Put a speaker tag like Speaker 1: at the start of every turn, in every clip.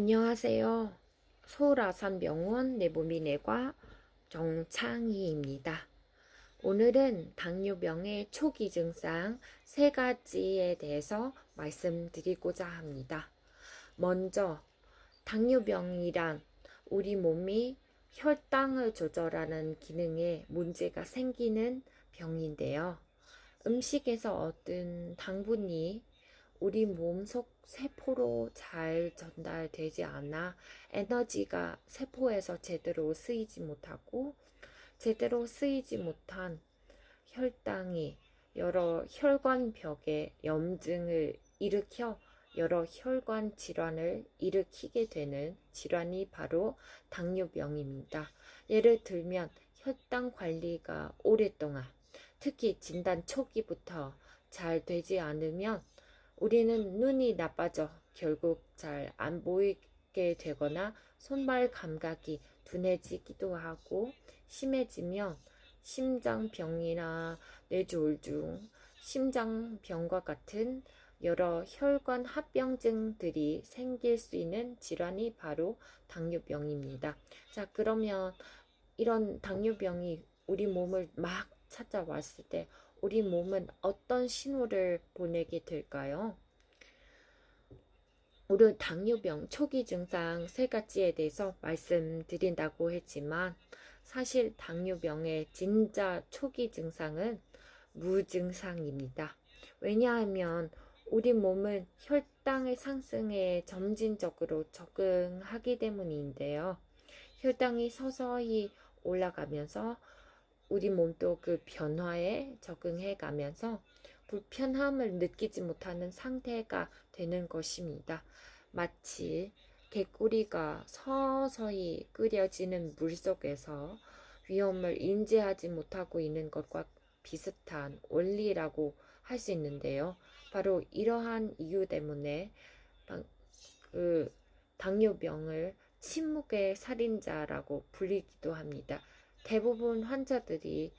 Speaker 1: 안녕하세요. 아산병원 내보미내과 정창희입니다. 오늘은 당뇨병의 초기 증상 세 가지에 대해서 말씀드리고자 합니다. 먼저 당뇨병이란 우리 몸이 혈당을 조절하는 기능에 문제가 생기는 병인데요. 음식에서 얻은 당분이 우리 몸속 세포로 잘 전달되지 않아 에너지가 세포에서 제대로 쓰이지 못하고 제대로 쓰이지 못한 혈당이 여러 혈관벽에 염증을 일으켜 여러 혈관 질환을 일으키게 되는 질환이 바로 당뇨병입니다. 예를 들면 혈당 관리가 오랫동안 특히 진단 초기부터 잘 되지 않으면 우리는 눈이 나빠져 결국 잘 안 보이게 되거나 손발 감각이 둔해지기도 하고 심해지면 심장병이나 뇌졸중, 심장병과 같은 여러 혈관 합병증들이 생길 수 있는 질환이 바로 당뇨병입니다. 자, 그러면 이런 당뇨병이 우리 몸을 막 찾아왔을 때 우리 몸은 어떤 신호를 보내게 될까요? 우리 당뇨병 초기 증상 세 가지에 대해서 말씀드린다고 했지만 사실 당뇨병의 진짜 초기 증상은 무증상입니다. 왜냐하면 우리 몸은 혈당의 상승에 점진적으로 적응하기 때문인데요. 혈당이 서서히 올라가면서 우리 몸도 그 변화에 적응해 가면서 불편함을 느끼지 못하는 상태가 되는 것입니다. 마치 개구리가 서서히 끓여지는 물 속에서 위험을 인지하지 못하고 있는 것과 비슷한 원리라고 할 수 있는데요. 바로 이러한 이유 때문에 그 당뇨병을 침묵의 살인자라고 불리기도 합니다. 대부분 환자들이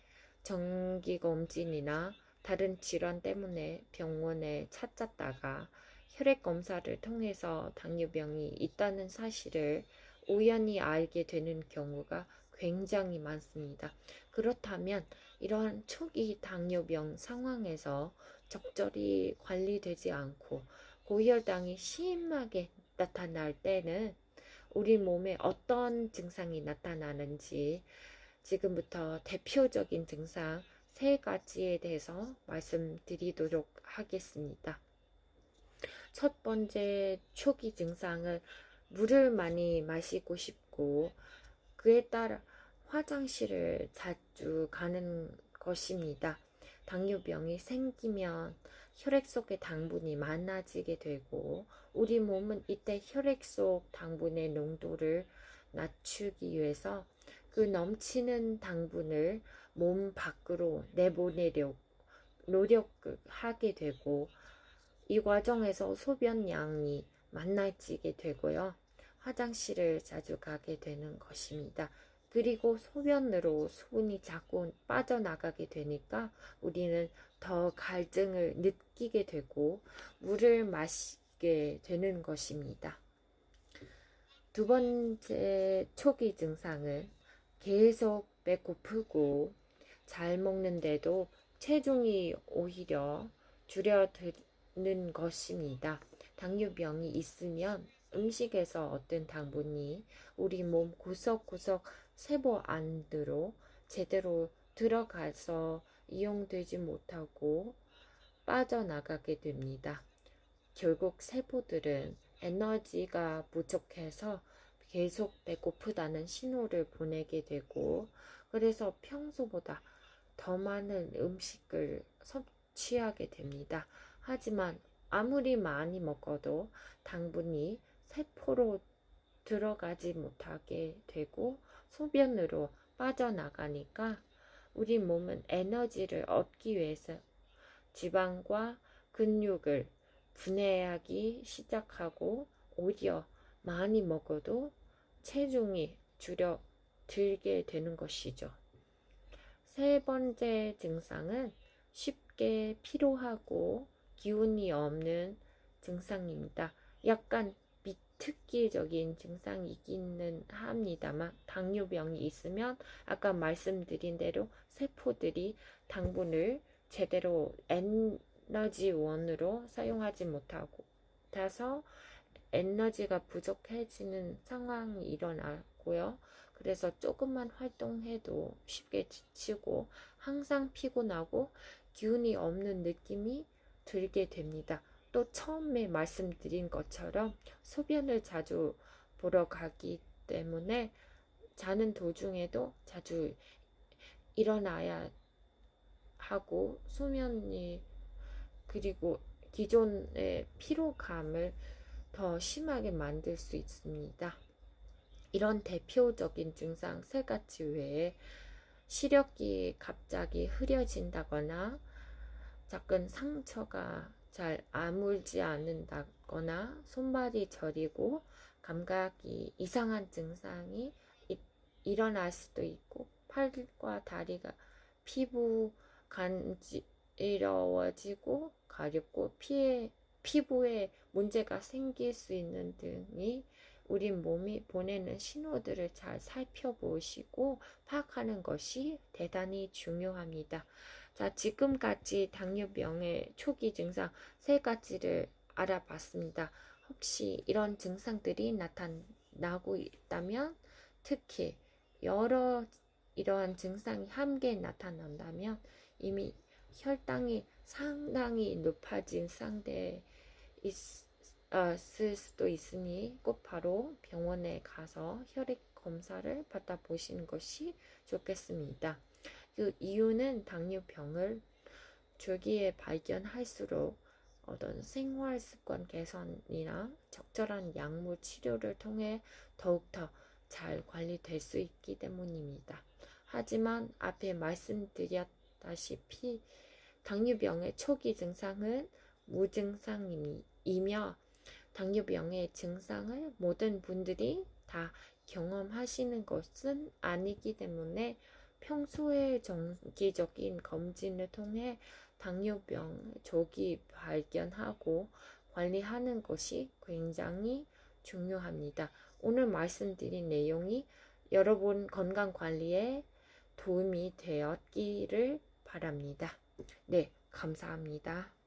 Speaker 1: 정기검진이나 다른 질환 때문에 병원에 찾았다가 혈액 검사를 통해서 당뇨병이 있다는 사실을 우연히 알게 되는 경우가 굉장히 많습니다. 그렇다면 이러한 초기 당뇨병 상황에서 적절히 관리되지 않고 고혈당이 심하게 나타날 때는 우리 몸에 어떤 증상이 나타나는지 지금부터 대표적인 증상 세 가지에 대해서 말씀드리도록 하겠습니다. 첫 번째 초기 증상은 물을 많이 마시고 싶고 그에 따라 화장실을 자주 가는 것입니다. 당뇨병이 생기면 혈액 속의 당분이 많아지게 되고 우리 몸은 이때 혈액 속 당분의 농도를 낮추기 위해서 그 넘치는 당분을 몸 밖으로 내보내려 노력하게 되고 이 과정에서 소변량이 많아지게 되고요. 화장실을 자주 가게 되는 것입니다. 그리고 소변으로 수분이 자꾸 빠져나가게 되니까 우리는 더 갈증을 느끼게 되고 물을 마시게 되는 것입니다. 두 번째 초기 증상은 계속 배고프고 잘 먹는데도 체중이 오히려 줄여드는 것입니다. 당뇨병이 있으면 음식에서 어떤 당분이 우리 몸 구석구석 세포 안으로 제대로 들어가서 이용되지 못하고 빠져나가게 됩니다. 결국 세포들은 에너지가 부족해서 계속 배고프다는 신호를 보내게 되고 그래서 평소보다 더 많은 음식을 섭취하게 됩니다. 하지만 아무리 많이 먹어도 당분이 세포로 들어가지 못하게 되고 소변으로 빠져나가니까 우리 몸은 에너지를 얻기 위해서 지방과 근육을 분해하기 시작하고 오히려 많이 먹어도 체중이 줄여 들게 되는 것이죠. 세 번째 증상은 쉽게 피로하고 기운이 없는 증상입니다. 약간 비특기적인 증상이기는 합니다만 당뇨병이 있으면 아까 말씀드린 대로 세포들이 당분을 제대로 에너지원으로 사용하지 못하고 타서 에너지가 부족해지는 상황이 일어나고요. 그래서 조금만 활동해도 쉽게 지치고 항상 피곤하고 기운이 없는 느낌이 들게 됩니다. 또 처음에 말씀드린 것처럼 소변을 자주 보러 가기 때문에 자는 도중에도 자주 일어나야 하고 수면이 그리고 기존의 피로감을 더 심하게 만들 수 있습니다. 이런 대표적인 증상 세 가지 외에 시력이 갑자기 흐려진다거나 작은 상처가 잘 아물지 않는다거나 손발이 저리고 감각이 이상한 증상이 이- 일어날 수도 있고 팔과 다리가 피부 간지러워지고 가렵고 피에, 피부에 문제가 생길 수 있는 등이 우리 몸이 보내는 신호들을 잘 살펴보시고 파악하는 것이 대단히 중요합니다. 자, 지금까지 당뇨병의 초기 증상 세 가지를 알아봤습니다. 혹시 이런 증상들이 나타나고 있다면 특히 여러 이러한 증상이 함께 나타난다면 이미 혈당이 상당히 높아진 상태에 있, 어, 쓸 수도 있으니 꼭 바로 병원에 가서 혈액 검사를 받아보시는 것이 좋겠습니다. 그 이유는 당뇨병을 조기에 발견할수록 어떤 생활 습관 개선이나 적절한 약물 치료를 통해 더욱더 잘 관리될 수 있기 때문입니다. 하지만 앞에 말씀드렸다시피 당뇨병의 초기 증상은 무증상 이며 당뇨병의 증상을 모든 분들이 다 경험하시는 것은 아니기 때문에 평소에 정기적인 검진을 통해 당뇨병 조기 발견하고 관리하는 것이 굉장히 중요합니다. 오늘 말씀드린 내용이 여러분 건강 관리에 도움이 되었기를 바랍니다. 네, 감사합니다.